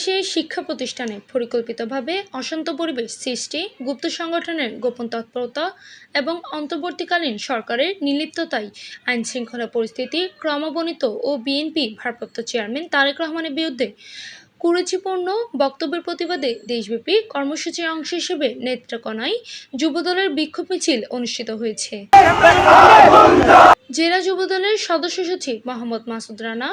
দেশে শিক্ষা প্রতিষ্ঠানে পরিকল্পিতভাবে অশান্ত পরিবেশ সৃষ্টি, গুপ্ত সংগঠনের গোপন তৎপরতা এবং অন্তর্বর্তীকালীন সরকারের নির্লিপ্ততায় আইনশৃঙ্খলা পরিস্থিতি ক্রমবর্ণিত ও বিএনপি ভারপ্রাপ্ত চেয়ারম্যান তারেক রহমানের বিরুদ্ধে কুরুচিপূর্ণ বক্তব্যের প্রতিবাদে দেশব্যাপী কর্মসূচির অংশ হিসেবে নেত্রকোনায় যুবদলের বিক্ষোভ মিছিল অনুষ্ঠিত হয়েছে। জেলা যুবদলের সদস্য সচিব মোহাম্মদ মাসুদ রানা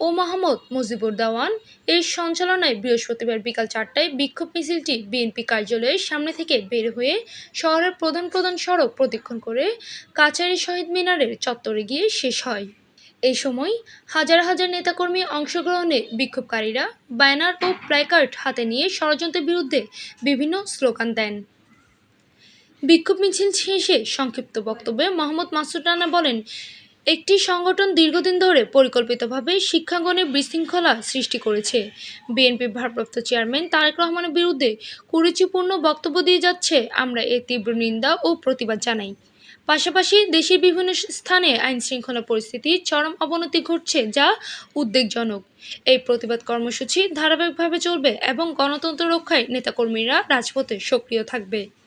ও মোহাম্মদ মুজিবুর দেওয়ান এর সঞ্চালনায় বৃহস্পতিবার বিকাল চারটায় বিক্ষোভ মিছিলটি বিএনপি কার্যালয়ের সামনে থেকে বের হয়ে শহরের প্রধান প্রধান সড়ক প্রদক্ষিণ করে কাচারি শহীদ মিনারের চত্বরে গিয়ে শেষ হয়। এই সময় হাজার হাজার নেতাকর্মী অংশগ্রহণে বিক্ষোভকারীরা ব্যানার ও প্ল্যাকার্ড হাতে নিয়ে ষড়যন্ত্রের বিরুদ্ধে বিভিন্ন স্লোগান দেন। বিক্ষোভ মিছিল শেষে সংক্ষিপ্ত বক্তব্যে মোহাম্মদ মাসুদ রানা বলেন একটি সংগঠন দীর্ঘদিন ধরে পরিকল্পিতভাবে শিক্ষাঙ্গনে বিশৃঙ্খলা সৃষ্টি করেছে। বিএনপি ভারপ্রাপ্ত চেয়ারম্যান তারেক রহমানের বিরুদ্ধে কুরুচিপূর্ণ বক্তব্য দিয়ে যাচ্ছে আমরা এর তীব্র নিন্দা ও প্রতিবাদ জানাই। পাশাপাশি দেশের বিভিন্ন স্থানে আইন শৃঙ্খলা পরিস্থিতির চরম অবনতি ঘটছে যা উদ্বেগজনক। এই প্রতিবাদ কর্মসূচি ধারাবাহিকভাবে চলবে এবং গণতন্ত্র রক্ষায় নেতাকর্মীরা রাজপথে সক্রিয় থাকবে।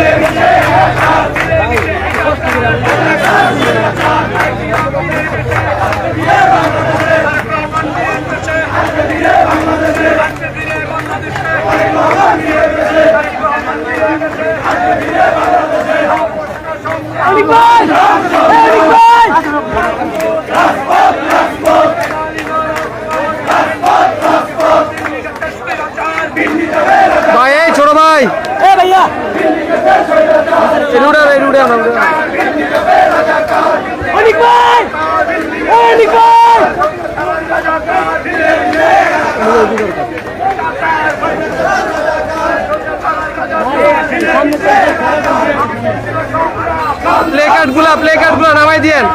সামনে সামনে পাগলে ভাই এই ছোট ভাই এ ভাইয়া রুড়ে রে রুড়ে আমরা অনিক ভাই! অনিক ভাই! প্লে কার্ডগুলা প্লে কার্ডগুলা নামাই দিয়েন।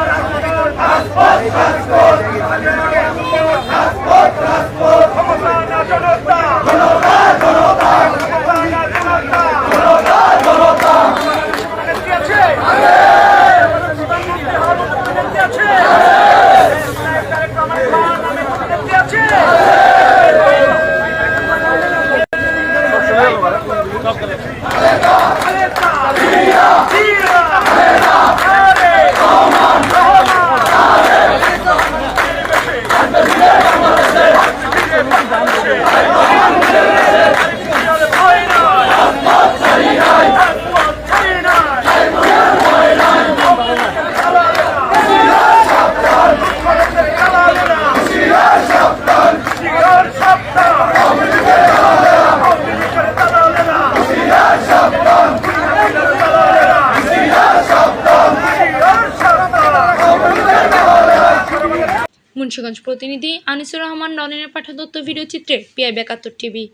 Kaleta! Kaleta! Kaleta! মুন্সিগঞ্জ প্রতিনিধি আনিসুর রহমান নলিনের পাঠাদত্ত ভিডিও চিত্রে পিআই বেকাত্তর টিভি